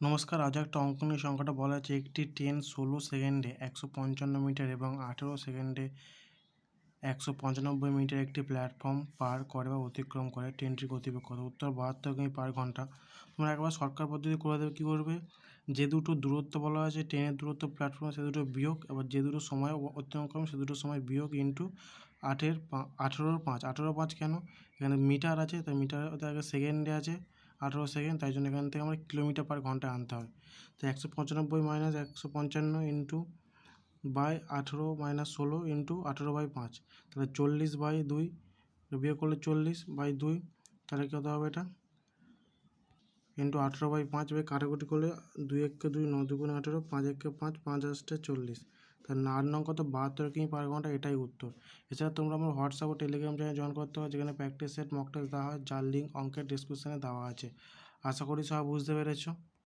নমস্কার, আজ একটা অঙ্কনীয় সংখ্যাটা বলা আছে একটি ট্রেন ষোলো সেকেন্ডে একশো পঞ্চান্ন মিটার এবং আঠেরো সেকেন্ডে একশো পঁচানব্বই মিটার একটি প্ল্যাটফর্ম পার করে বা অতিক্রম করে ট্রেনটির গতিবেগ কত? উত্তর বাহাত্তর কিমি পার ঘণ্টা। তোমরা একবার শর্টকাট পদ্ধতি করে দেবে, কী করবে? যে দুটো দূরত্ব বলা আছে ট্রেনের দূরত্ব প্ল্যাটফর্মে, সে দুটো বিয়োগ এবার যে দুটো সময় অতিক্রম করবে সে দুটো সময় বিয়োগ ইন্টু আটের আঠেরোর পাঁচ। আঠেরো পাঁচ কেন? এখানে মিটার আছে, তাই মিটার আগে সেকেন্ডে আছে। আঠেরো সেকেন্ড, তাই জন্য এখান থেকে আমরা কিলোমিটার পার ঘণ্টা আনতে হবে তো একশো পঁচানব্বই মাইনাস একশো পঞ্চান্ন ইন্টু বাই আঠেরো মাইনাস ষোলো ইন্টু আঠেরো বাই পাঁচ। তাহলে চল্লিশ বাই দুই, বিয়োগ করলে চল্লিশ বাই দুই, তাহলে কত হবে এটা? ইন্টু আঠেরো বাই পাঁচ বাই কাটাকুটি করলে দুই এককে দুই ন দুগুণে আঠেরো, পাঁচ এককে পাঁচ পাঁচ আসতে চল্লিশ। তাহলে আট নং কত বাহাত্তর কিমি পার ঘণ্টা এটাই উত্তর। এছাড়া তোমরা আমার হোয়াটসঅ্যাপ ও টেলিগ্রাম চ্যানেল জয়েন করতে পারো, যেখানে প্র্যাকটিস সেট মক দেওয়া হয়, যার লিঙ্ক অঙ্কের ডিসক্রিপশানে দেওয়া আছে। আশা করি সব বুঝতে পেরেছ।